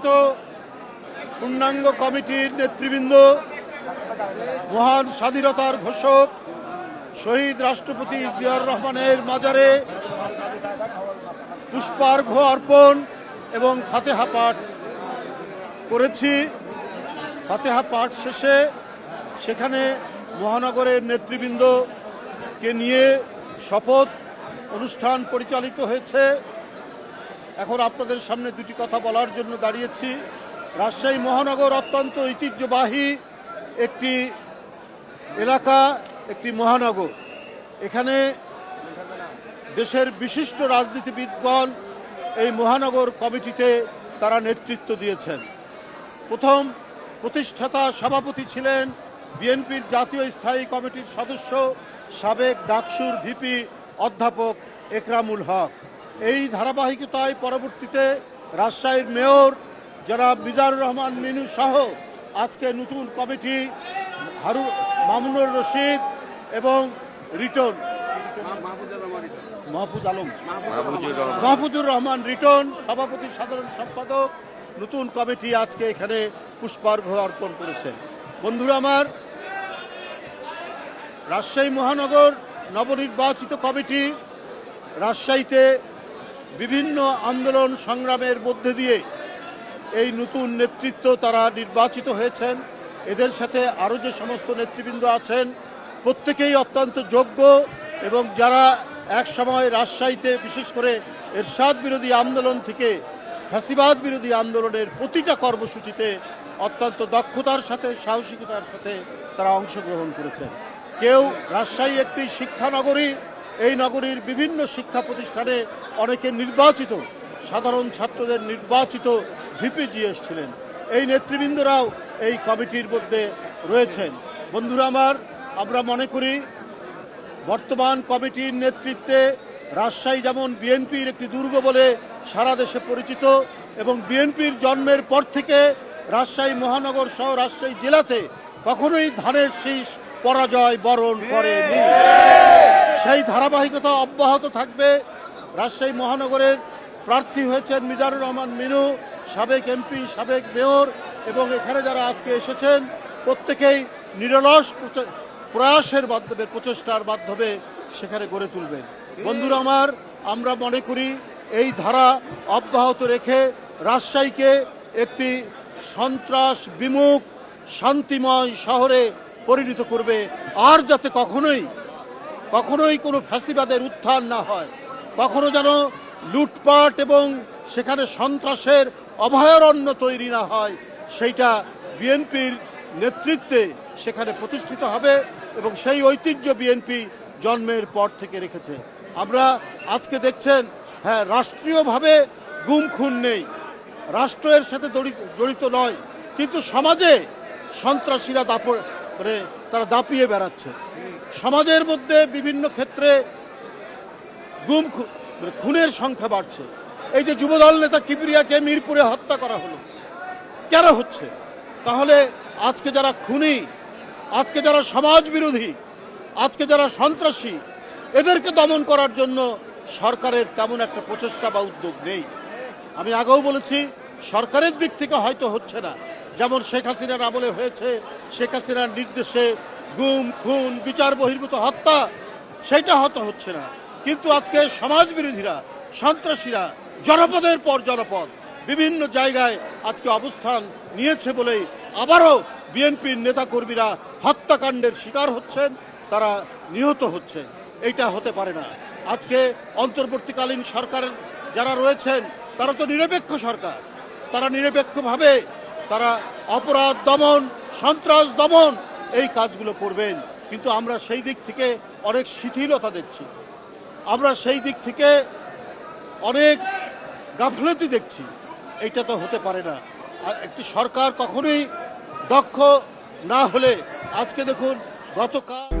নির্বাচিত পূর্ণাঙ্গ কমিটির নেতৃবৃন্দ, মহান স্বাধীনতার ঘোষক শহীদ রাষ্ট্রপতি জিয়াউর রহমানের মাজারে পুষ্পার্ঘ্য অর্পণ এবং ফাতেহা পাঠ করেছি। ফাতেহা পাঠ শেষে সেখানে মহানগরের নেতৃবৃন্দকে নিয়ে শপথ অনুষ্ঠান পরিচালিত হয়েছে। এখন আপনাদের সামনে দুটি কথা বলার জন্য দাঁড়িয়েছি। রাজশাহী মহানগর অত্যন্ত ঐতিহ্যবাহী একটি এলাকা, একটি মহানগর। এখানে দেশের বিশিষ্ট রাজনীতিবিদগণ এই মহানগর কমিটিতে তারা নেতৃত্ব দিয়েছেন। প্রথম প্রতিষ্ঠাতা সভাপতি ছিলেন বিএনপির জাতীয় স্থায়ী কমিটির সদস্য সাবেক ডাকসুর ভিপি অধ্যাপক একরামুল হক। এই ধারাবাহিকতায় পরবর্তীতে রাজশাহীর মেয়র যারা মিজানুর রহমান মিনু সহ আজকে নতুন কমিটি হারু মামুনুর রশিদ এবং রিটন। মাহফুজ আলম। মাহফুজুর রহমান রিটন, সভাপতি সাধারণ সম্পাদক, নতুন কমিটি আজকে এখানে পুষ্পার্ঘ অর্পণ করেছেন। বন্ধুরা আমার, রাজশাহী মহানগর নবনির্বাচিত কমিটি রাজশাহীতে বিভিন্ন আন্দোলন সংগ্রামের মধ্যে দিয়ে এই নতুন নেতৃত্ব তারা নির্বাচিত হয়েছেন। এদের সাথে আরও যে সমস্ত নেতৃবৃন্দ আছেন, প্রত্যেকেই অত্যন্ত যোগ্য এবং যারা এক সময় রাজশাহীতে, বিশেষ করে এরশাদ বিরোধী আন্দোলন থেকে ফ্যাসিবাদ বিরোধী আন্দোলনের প্রতিটা কর্মসূচিতে অত্যন্ত দক্ষতার সাথে, সাহসিকতার সাথে তারা অংশগ্রহণ করেছেন। কেউ রাজশাহী একটি শিক্ষা নগরী এই নগরীর বিভিন্ন শিক্ষা প্রতিষ্ঠানে অনেকে নির্বাচিত, সাধারণ ছাত্রদের নির্বাচিত ভিপিজিএস ছিলেন এই নেতৃবৃন্দরাও এই কমিটির মধ্যে রয়েছেন। বন্ধুরা আমার, আমরা মনে করি বর্তমান কমিটির নেতৃত্বে রাজশাহী যেমন বিএনপির একটি দুর্গ বলে সারা দেশে পরিচিত এবং বিএনপির জন্মের পর থেকে রাজশাহী মহানগর সহ রাজশাহী জেলাতে কখনোই ধানের শীষ, পরাজয় বরণ করেনি। সেই ধারাবাহিকতা অব্যাহত থাকবে। রাজশাহী মহানগরের প্রার্থী হয়েছেন মিজানুর রহমান মিনু, সাবেক এমপি, সাবেক মেয়র এবং এখানে যারা আজকে এসেছেন, প্রত্যেকেই নিরলস প্রয়াসের মাধ্যমে, প্রচেষ্টার মাধ্যমে সেখানে গড়ে তুলবেন। বন্ধুরা আমার, আমরা মনে করি এই ধারা অব্যাহত রেখে রাজশাহীকে একটি সন্ত্রাস বিমুখ, শান্তিময় শহরে পরিণত করবে। আর যাতে কখনোই কখনোই কোনো ফ্যাসিবাদের উত্থান না হয়। কখনো যেন লুটপাট এবং সেখানে সন্ত্রাসের অভয়ারণ্য তৈরি না হয়, সেইটা বিএনপির নেতৃত্বে সেখানে প্রতিষ্ঠিত হবে এবং সেই ঐতিহ্য বিএনপি জন্মের পর থেকে রেখেছে। আমরা আজকে দেখছেন হ্যাঁ রাষ্ট্রীয়ভাবে গুম খুন নেই। রাষ্ট্রের সাথে জড়িত নয়, কিন্তু সমাজে সন্ত্রাসীরা মানে তারা দাপিয়ে বেড়াচ্ছে। সমাজের মধ্যে বিভিন্ন ক্ষেত্রে গুম খুনের সংখ্যা বাড়ছে। এই যে যুবদল নেতা কিবরিয়াকে মিরপুরে হত্যা করা হলো, কেন হচ্ছে? তাহলে আজকে যারা খুনি, আজকে যারা সমাজ বিরোধী, আজকে যারা সন্ত্রাসী, এদেরকে দমন করার জন্য সরকারের তেমন একটা প্রচেষ্টা বা উদ্যোগ নেই। আমি আগেও বলেছি, সরকারের দিক থেকে হয়তো হচ্ছে না। যেমন শেখ হাসিনার আমলে হয়েছে, শেখ হাসিনার নির্দেশে গুম, খুন, বিচার, বহির্ভূত, হত্যা সেটা হয়তো হচ্ছে না। কিন্তু আজকে সমাজ বিরোধীরা সন্ত্রাসীরা, জনপদের পর জনপদ, বিভিন্ন জায়গায় আজকে অবস্থান নিয়েছে বলেই আবারও বিএনপির নেতাকর্মীরা হত্যাকাণ্ডের শিকার হচ্ছেন, তারা নিহত হচ্ছেন। এইটা হতে পারে না। আজকে অন্তর্বর্তীকালীন সরকারের যারা রয়েছেন, তারা তো নিরপেক্ষ সরকার। তারা নিরপেক্ষভাবে তারা অপরাধ দমন, সন্ত্রাস দমন এই কাজগুলো করবেন, কিন্তু আমরা সেই দিক থেকে অনেক শিথিলতা দেখছি। আমরা সেই দিক থেকে অনেক গাফলতি দেখছি। এটা তো হতে পারে না। আর একটি সরকার কখনোই দক্ষ না হলে, আজকে দেখুন গতকাল